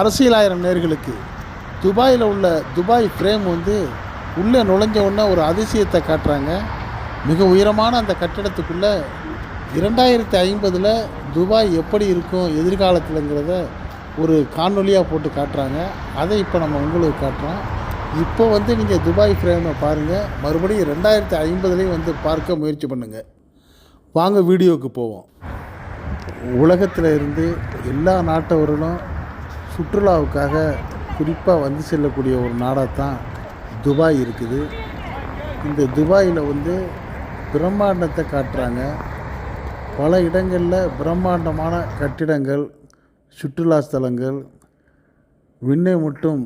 அரசியலாயிரம் நேர்களுக்கு. துபாயில் உள்ள துபாய் ஃப்ரேம் வந்து உள்ளே நுழைஞ்ச உடனே ஒரு அதிசயத்தை காட்டுறாங்க. மிக உயரமான அந்த கட்டிடத்துக்குள்ளே இரண்டாயிரத்தி ஐம்பதில் துபாய் எப்படி இருக்கும் எதிர்காலத்தில்ங்கிறத ஒரு காணொலியாக போட்டு காட்டுறாங்க. அதை இப்போ நம்ம உங்களுக்கு காட்டுறோம். இப்போ வந்து நீங்கள் துபாய் ஃப்ரேமை பாருங்கள் மறுபடியும் ரெண்டாயிரத்தி ஐம்பதுலேயும் வந்து பார்க்க முயற்சி பண்ணுங்கள் வாங்க வீடியோவுக்கு போவோம். உலகத்தில் இருந்து எல்லா நாட்டவர்களும் சுற்றுலாவுக்காக குறிப்பாக வந்து செல்லக்கூடிய ஒரு நாடாக தான் துபாய் இருக்குது. இந்த துபாயில் வந்து பிரம்மாண்டத்தை காட்டுறாங்க. பல இடங்களில் பிரம்மாண்டமான கட்டிடங்கள் சுற்றுலா ஸ்தலங்கள் விண்ணை மட்டும்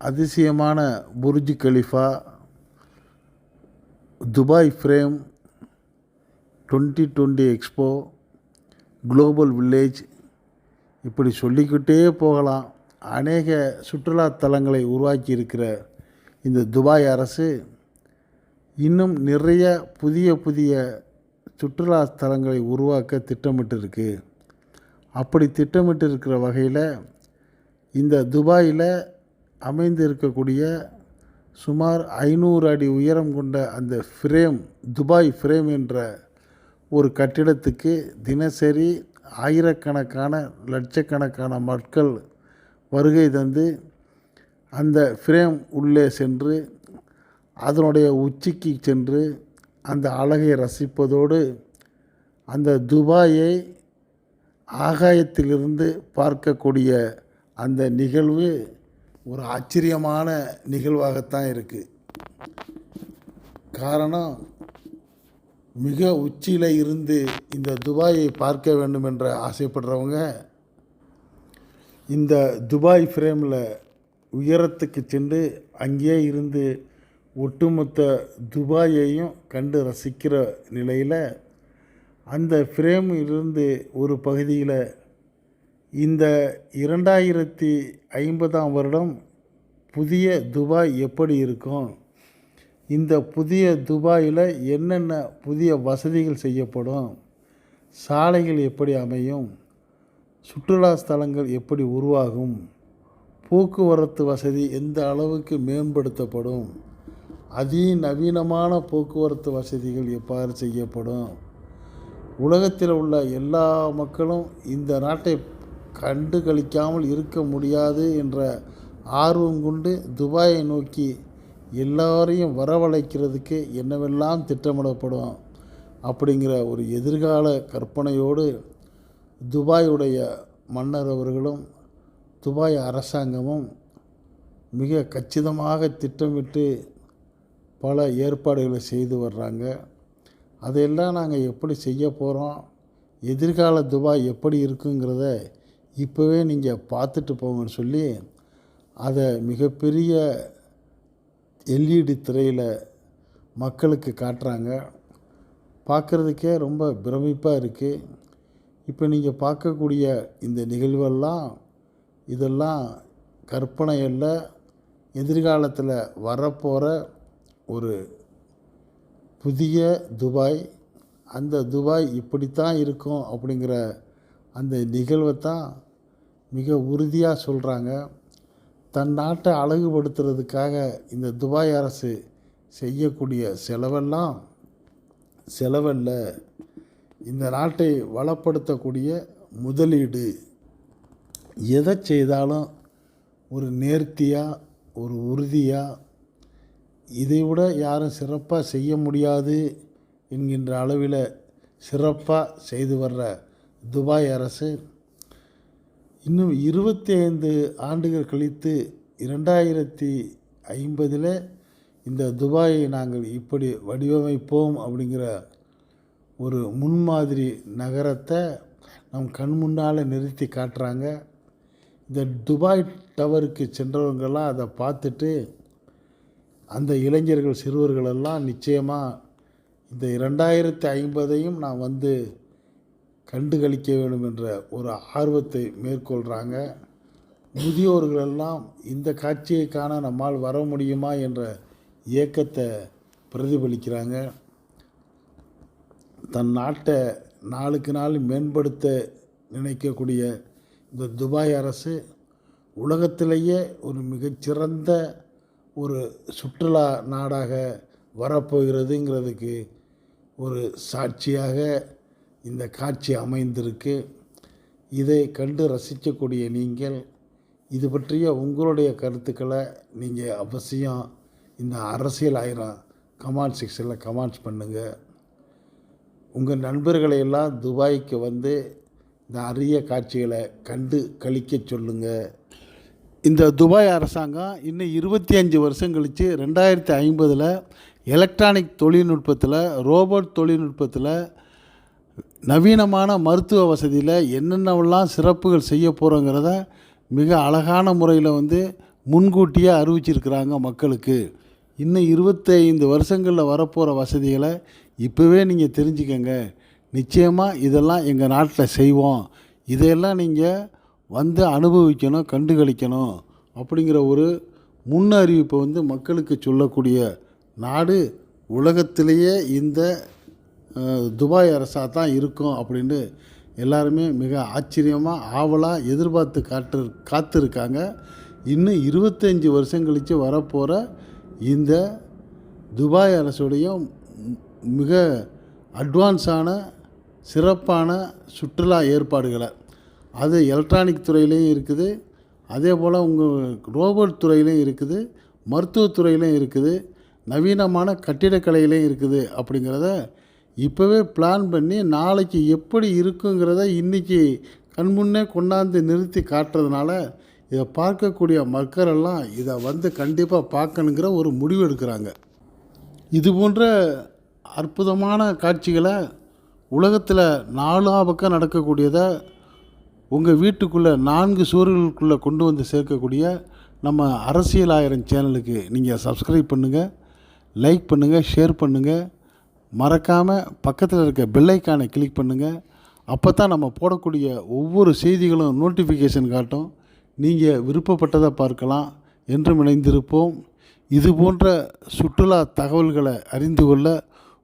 அதிசயமான Burj Khalifa Dubai frame twenty twenty expo global village இப்படி சொல்லிக்கிட்டே போகலாம். அநேக சுற்றுலாத்தலங்களை உருவாக்கி இருக்கிற இந்த துபாய் அரசு இன்னும் நிறைய புதிய புதிய சுற்றுலா ஸ்தலங்களை உருவாக்க திட்டமிட்டிருக்கு. அப்படி திட்டமிட்டு இருக்கிற வகையில் இந்த துபாயில் அமைந்து இருக்கக்கூடிய சுமார் ஐநூறு அடி உயரம் கொண்ட அந்த ஃப்ரேம் துபாய் ஃப்ரேம் என்ற ஒரு கட்டிடத்துக்கு தினசரி ஆயிரக்கணக்கான லட்சக்கணக்கான மக்கள் வருகை தந்து அந்த ஃப்ரேம் உள்ளே சென்று அதனுடைய உச்சிக்கு சென்று அந்த அழகை ரசிப்பதோடு அந்த துபாயை ஆகாயத்திலிருந்து பார்க்கக்கூடிய அந்த நிகழ்வு ஒரு ஆச்சரியமான நிகழ்வாகத்தான் இருக்குது காரணம் மிக உச்சியில் இருந்து இந்த துபாயை பார்க்க வேண்டும் என்ற ஆசைப்படுறவங்க இந்த துபாய் ஃப்ரேமில் உயரத்துக்கு சென்று அங்கேயே இருந்து ஒட்டுமொத்த துபாயையும் கண்டு ரசிக்கிற நிலையில் அந்த ஃப்ரேமிலிருந்து ஒரு பகுதியில் இந்த இரண்டாயிரத்தி ஐம்பதாம் வருடம் புதிய துபாய் எப்படி இருக்கும்? இந்த புதிய துபாயில் என்னென்ன புதிய வசதிகள் செய்யப்படும்? சாலைகள் எப்படி அமையும்? சுற்றுலா ஸ்தலங்கள் எப்படி உருவாகும்? போக்குவரத்து வசதி எந்த அளவுக்கு மேம்படுத்தப்படும்? அதிநவீனமான போக்குவரத்து வசதிகள் எவ்வாறு செய்யப்படும்? உலகத்தில் உள்ள எல்லா மக்களும் இந்த நாட்டை கண்டு கழிக்காமல் இருக்க முடியாது என்ற ஆர்வம் கொண்டு துபாயை நோக்கி எல்லாரையும் வரவழைக்கிறதுக்கு என்னவெல்லாம் திட்டமிடப்படும் அப்படிங்கிற ஒரு எதிர்கால கற்பனையோடு துபாயுடைய மன்னர் அவர்களும் துபாய் அரசாங்கமும் மிக கச்சிதமாக திட்டமிட்டு பல ஏற்பாடுகளை செய்து வர்றாங்க. அதையெல்லாம் நாங்கள் எப்படி செய்ய போகிறோம் எதிர்கால துபாய் எப்படி இருக்குங்கிறத இப்போவே நீங்கள் பார்த்துட்டு போங்கன்னு சொல்லி அதை மிகப்பெரிய எல்இடி திரையில் மக்களுக்கு காட்டுறாங்க. பார்க்குறதுக்கே ரொம்ப பிரமிப்பாக இருக்குது இப்போ நீங்கள் பார்க்கக்கூடிய இந்த நிகழ்வெல்லாம் இதெல்லாம் கற்பனை அல்ல எதிர்காலத்தில் வரப்போகிற ஒரு புதிய துபாய். அந்த துபாய் இப்படித்தான் இருக்கும் அப்படிங்கிற அந்த நிகழ்வை தான் மிக உறுதியாக சொல்கிறாங்க தன் நாட்டை அழகுபடுத்துறதுக்காக இந்த துபாய் அரசு செய்யக்கூடிய செலவெல்லாம் செலவல்ல. இந்த நாட்டை வளப்படுத்தக்கூடிய முதலீடு எதை செய்தாலும் ஒரு நேர்த்தியாக ஒரு உறுதியாக இதை விட யாரும் சிறப்பாக செய்ய முடியாது என்கின்ற அளவில் சிறப்பாக செய்து வர்ற துபாய் அரசு இன்னும் இருபத்தி ஐந்து ஆண்டுகள் கழித்து இரண்டாயிரத்தி ஐம்பதில் இந்த துபாயை நாங்கள் இப்படி வடிவமைப்போம் அப்படிங்கிற ஒரு முன்மாதிரி நகரத்தை நம் கண் முன்னால் நிறுத்தி காட்டுறாங்க. இந்த துபாய் டவருக்கு சென்றவங்கெல்லாம் அதை பார்த்துட்டு அந்த இளைஞர்கள் சிறுவர்களெல்லாம் நிச்சயமாக இந்த இரண்டாயிரத்தி ஐம்பதையும் நான் வந்து கண்டுகளிக்க வேண்டும் என்ற ஒரு ஆர்வத்தை மேற்கொள்கிறாங்க முதியோர்களெல்லாம் இந்த காட்சியை காண நம்மால் வர முடியுமா என்ற ஏக்கத்தை பிரதிபலிக்கிறாங்க. தன் நாட்டை நாளுக்கு நாள் மேம்படுத்த நினைக்கக்கூடிய இந்த துபாய் அரசு உலகத்திலேயே ஒரு மிகச்சிறந்த ஒரு சுற்றுலா நாடாக வரப்போகிறதுங்கிறதுக்கு ஒரு சாட்சியாக இந்த காட்சி அமைந்திருக்கு. இதை கண்டு ரசிக்கக்கூடிய நீங்கள் இது பற்றிய உங்களுடைய கருத்துக்களை நீங்கள் அவசியம் இந்த அரசியல் ஆயிரம் கமெண்ட் செக்ஷனில் கமெண்ட்ஸ் பண்ணுங்கள் உங்கள் நண்பர்களையெல்லாம் துபாய்க்கு வந்து இந்த அரிய காட்சிகளை கண்டு கழிக்க சொல்லுங்கள் இந்த துபாய் அரசாங்கம் இன்னும் இருபத்தி அஞ்சு வருஷம் கழித்து ரெண்டாயிரத்தி ஐம்பதில் எலக்ட்ரானிக் தொழில்நுட்பத்தில் ரோபோட் தொழில்நுட்பத்தில் நவீனமான மருத்துவ வசதியில் என்னென்னவெல்லாம் சிறப்புகள் செய்ய போகிறோங்கிறத மிக அழகான முறையில் வந்து முன்கூட்டியே அறிவிச்சிருக்கிறாங்க மக்களுக்கு. இன்னும் இருபத்தைந்து வருஷங்களில் வரப்போகிற வசதிகளை இப்போவே நீங்கள் தெரிஞ்சுக்கங்க. நிச்சயமாக இதெல்லாம் எங்கள் நாட்டில் செய்வோம். இதையெல்லாம் நீங்கள் வந்து அனுபவிக்கணும் கண்டுகளிக்கணும் அப்படிங்கிற ஒரு முன்னறிவிப்பை வந்து மக்களுக்கு சொல்லக்கூடிய நாடு உலகத்திலேயே இந்த துபாய் அரசாக தான் இருக்கும் அப்படின்னு எல்லாருமே மிக ஆச்சரியமாக ஆவலாக எதிர்பார்த்து காட்டு காத்திருக்காங்க. இன்னும் இருபத்தஞ்சி வருஷம் கழித்து வரப்போகிற இந்த துபாய் அரசுடைய மிக அட்வான்ஸான சிறப்பான சுற்றுலா ஏற்பாடுகளை. அது எலக்ட்ரானிக் துறையிலையும் இருக்குது. அதே போல் உங்கள் ரோபோட் துறையிலையும் இருக்குது. மருத்துவத்துறையிலையும் இருக்குது. நவீனமான கட்டிடக்கலையிலையும் இருக்குது அப்படிங்கிறத இப்போவே பிளான் பண்ணி நாளைக்கு எப்படி இருக்குங்கிறத இன்றைக்கி கண்முன்னே கொண்டாந்து நிறுத்தி காட்டுறதுனால இதை பார்க்கக்கூடிய மக்களெல்லாம் இதை வந்து கண்டிப்பாக பார்க்கணுங்கிற ஒரு முடிவு எடுக்கிறாங்க. இது போன்ற அற்புதமான காட்சிகளை உலகத்தில் நாலா பக்கம் நடக்கக்கூடியதை உங்கள் வீட்டுக்குள்ளே நான்கு சுவர்களுக்குள்ளே கொண்டு வந்து சேர்க்கக்கூடிய நம்ம அரசியல் ஆயிரம் சேனலுக்கு நீங்கள் சப்ஸ்கிரைப் பண்ணுங்கள் லைக் பண்ணுங்கள் ஷேர் பண்ணுங்கள் மறக்காமல் பக்கத்தில் இருக்க பெல்லைக்கானை கிளிக் பண்ணுங்கள் அப்போ தான் நம்ம போடக்கூடிய ஒவ்வொரு செய்திகளும் நோட்டிஃபிகேஷன் காட்டும். நீங்கள் விருப்பப்பட்டதை பார்க்கலாம் என்றும் இணைந்திருப்போம் இது போன்ற சுற்றுலா தகவல்களை அறிந்து கொள்ள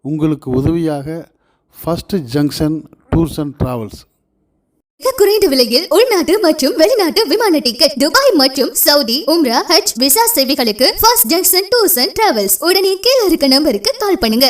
உங்களுக்கு உதவியாக first junction tours and travels மிக குறைந்த விலையில் உள்நாட்டு மற்றும் வெளிநாட்டு விமான டிக்கெட் துபாய் மற்றும் சவுதி உம்ரா ஹஜ் விசா சேவைகளுக்கு first junction tours and travels உடனே கீழே இருக்க நம்பருக்கு கால் பண்ணுங்க.